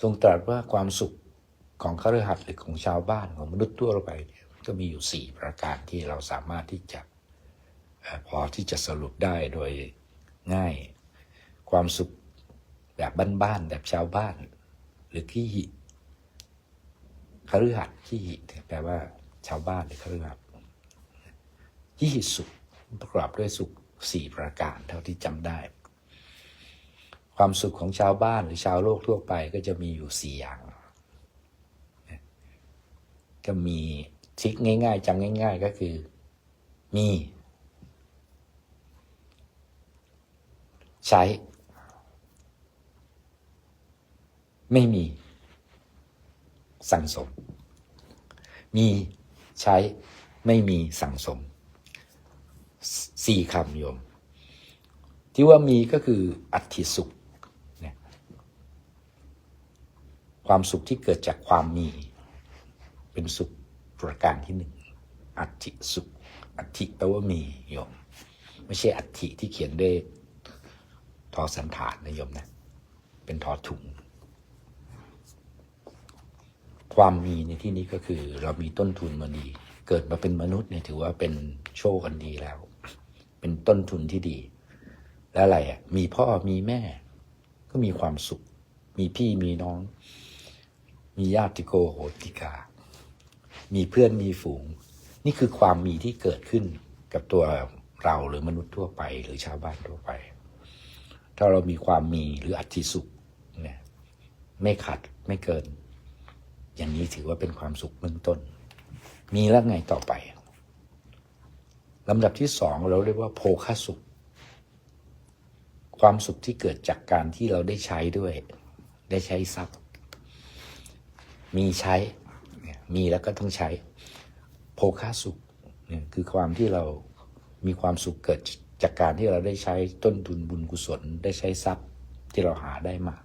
ทรงตรัสว่าความสุขของคฤหัสถ์หรือของชาวบ้านของมนุษย์ทั่วไปเนี่ยก็มีอยู่สี่ประการที่เราสามารถที่จะพอที่จะสรุปได้โดยง่ายความสุขแบบบ้านๆแบบชาวบ้าน หรือขี้หิคฤหัสถ์ขี้หิเนี่แปลว่า ชาวบ้านหรือคฤหัสถ์ขี้หิสุขประกอบด้วยสุขสี่ประการเท่าที่จำได้ ความสุขของชาวบ้านหรือชาวโลกทั่วไปก็จะมีอยู่สี่อย่าง ก็มีทริคง่าย ๆจำง่าย ๆ ก็คือ มี ใช้ ไม่มี สั่งสม มีใช้ไม่มีสั่งสมสี่คำโยม ที่ว่ามีก็คืออัติสุขเนี่ย ความสุขที่เกิดจากความมี เป็นสุขประการที่หนึ่งอัติสุขอัติแปลว่ามีโยม ไม่ใช่อัติที่เขียนด้วยทอสันฐานนะโยมนะ เป็นทอถุง ความมีในที่นี้ก็คือ เรามีต้นทุนมาดี เกิดมาเป็นมนุษย์เนี่ยถือว่าเป็นโชคอันดีแล้ว เป็นต้นทุนที่ดี แล้วอะไรอะ มีพ่อมีแม่ ก็มีความสุข มีพี่มีน้อง มีญาติโกโหติกา มีเพื่อนมีฝูง นี่คือความมีที่เกิดขึ้นกับตัวเราหรือมนุษย์ทั่วไป หรือชาวบ้านทั่วไป ถ้าเรามีความมีหรืออัติสุขเนี่ยไม่ขัดไม่เกิน อย่างนี้ถือว่าเป็นความสุขเบื้องต้น มีแล้วไงต่อไปลำดับที่สองเราเรียกว่าโภคสุข ความสุขที่เกิดจากการที่เราได้ใช้ด้วย ได้ใช้ทรัพย์ มีใช้เนี่ยมีแล้วก็ต้องใช้ โภคาสุขเนี่ยคือความที่เรามีความสุขเกิดจากการที่เราได้ใช้ต้นทุนบุญกุศล ได้ใช้ทรัพย์ที่เราหาได้มา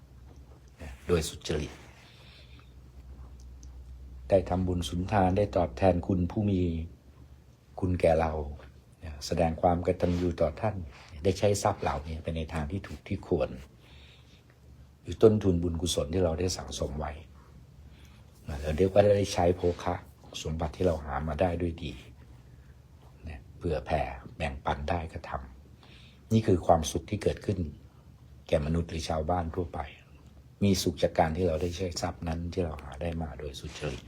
เนี่ยโดยสุจริต ได้ทำบุญสุนทานได้ตอบแทนคุณผู้มีคุณแก่เรา แสดงความกตัญญูต่อท่าน ได้ใช้ทรัพย์เหล่านี้ไปในทางที่ถูกที่ควรหรือต้นทุนบุญกุศลที่เราได้สั่งสมไว้ เราเรียกว่าได้ใช้โภคะสมบัติที่เราหามาได้ด้วยดีเนี่ยเผื่อแผ่แบ่งปันได้ก็ทำนี่คือความสุขที่เกิดขึ้น แก่มนุษย์หรือชาวบ้านทั่วไป มีสุขจากการที่เราได้ใช้ทรัพย์นั้นที่เราหาได้มาโดยสุจริต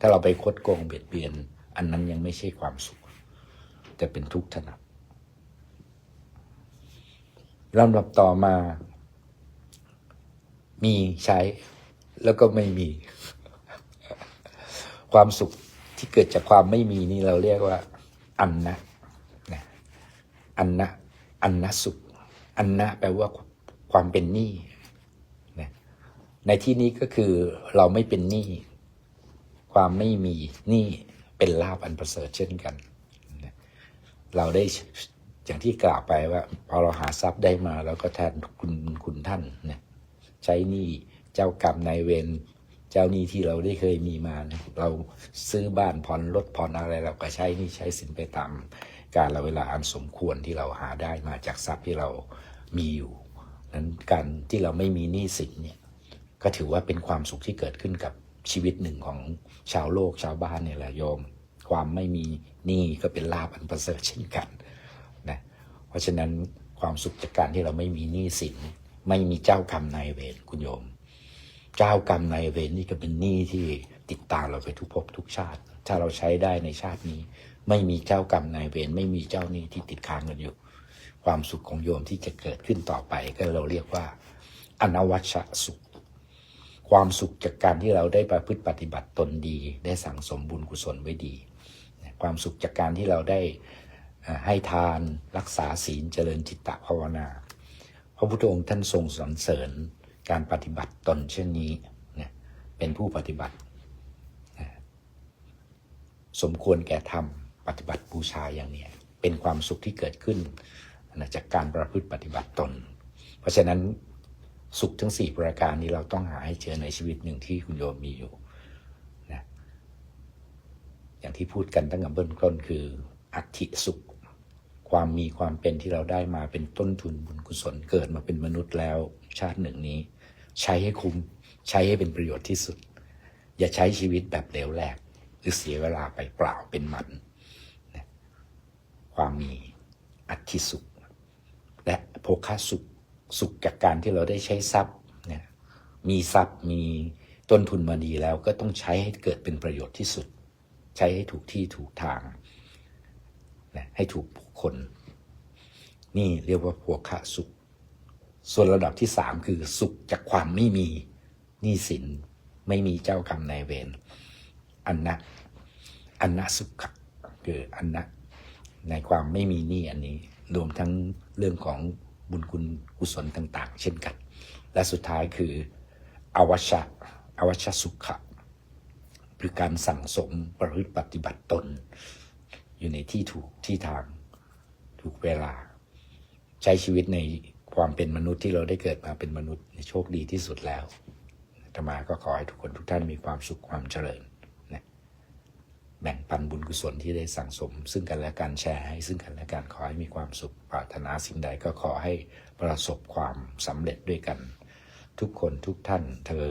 ถ้าเราไปคดโกงเบียดเบียน อันนั้นยังไม่ใช่ความสุข แต่เป็นทุกข์ถนัดลำดับต่อมา มีใช้แล้วก็ไม่มี ความสุขที่เกิดจากความไม่มีนี่เราเรียกว่าอันนะนะอันนะอันนะสุข อันนะแปลว่าความเป็นหนี้นะในที่นี้ก็คือเราไม่เป็นหนี้ความไม่มีหนี้เป็นลาภอันประเสริฐเช่นกันนะเราได้อย่างที่กล่าวไปว่าพอเราหาทรัพย์ได้มาเราก็แทนคุณคุณท่านนะใช้หนี้เจ้ากรรมนายเวร จ้าหนี้ที่เราได้เคยมีมานะเราซื้อบ้านผ่อนรถผ่อนอะไรเราก็ใช้นี้ใช้สินไปตามการเวลาอันสมควรที่เราหาได้มาจากทรัพย์ที่เรามีอยู่นั้นการที่เราไม่มีหนี้สินเนี่ยก็ถือว่าเป็นความสุขที่เกิดขึ้นกับชีวิตหนึ่งของชาวโลกชาวบ้านเนี่ยแหละโยม ความไม่มีหนี้ก็เป็นลาภอันประเสริฐเช่นกันนะเพราะฉะนั้นความสุขจากการที่เราไม่มีหนี้สิน ไม่มีเจ้ากรรมนายเวรคุณโยม เจ้ากรรมนายเวรนี่ก็เป็นหนี้ที่ติดตามเราไปทุกภพทุกชาติ ถ้าเราใช้ได้ในชาตินี้ ไม่มีเจ้ากรรมนายเวรไม่มีเจ้าหนี้ที่ติดค้างกันอยู่ ความสุขของโยมที่จะเกิดขึ้นต่อไปก็เราเรียกว่า อนวัชสุข ความสุขจากการที่เราได้ประพฤติปฏิบัติตนดี ได้สั่งสมบุญกุศลไว้ดี ความสุขจากการที่เราได้ให้ทานรักษาศีลเจริญจิตตภาวนา พระพุทธองค์ท่านทรงสรรเสริญ การปฏิบัติตนเช่นนี้เนี่ยเป็นผู้ปฏิบัตินะสมควรแก่ธรรมปฏิบัติบูชาอย่างเนี้ยเป็นความสุขที่เกิดขึ้นนะจากการประพฤติปฏิบัติตน เพราะฉะนั้นสุขทั้งสี่ประการนี้เราต้องหาให้เจอในชีวิตหนึ่งที่คุณโยมมีอยู่นะอย่างที่พูดกันตั้งแต่เบื้องต้นคืออัติสุข ความมีความเป็นที่เราได้มาเป็นต้นทุนบุญกุศลเกิดมาเป็นมนุษย์แล้วชาติหนึ่งนี้ ใช้ให้คุ้ม ใช้ให้เป็นประโยชน์ที่สุด อย่าใช้ชีวิตแบบเลวแหลกหรือเสียเวลาไปเปล่าเป็นหมันนะความมีอัติสุข และโภคสุขสุขจากการที่เราได้ใช้ทรัพย์นี่ยมีทรัพย์มีต้นทุนมาดีแล้วก็ต้องใช้ให้เกิดเป็นประโยชน์ที่สุด ใช้ให้ถูกที่ถูกทางนะให้ถูกคคลนี่เรียกว่าโภคะสุข ส่วนระดับที่สามคือสุขจากความไม่มีหนี้สิน ไม่มีเจ้ากรรมนายเวรอันนะอันนะสุขคืออันนะในความไม่มีหนี้อันนี้ รวมทั้งเรื่องของบุญคุณกุศลต่าง ๆ เช่นกัน และสุดท้ายคืออวชะอวชสุขะคือการสั่งสมประพฤติปฏิบัติตน อยู่ในที่ถูกที่ทางถูกเวลา ใช้ชีวิตใน ความเป็นมนุษย์ที่เราได้เกิดมาเป็นมนุษย์โชคดีที่สุดแล้วธรรมาก็ขอให้ทุกคนทุกท่านมีความสุขความเจริญนะแบ่งปันบุญกุศลที่ได้สั่งสม ซึ่งกันและกันแชร์ให้ซึ่งกันและกันขอให้มีความสุขปรารถนาสิ่งใดก็ขอให้ประสบความสำเร็จด้วยกัน ทุกคนทุกท่านเทอ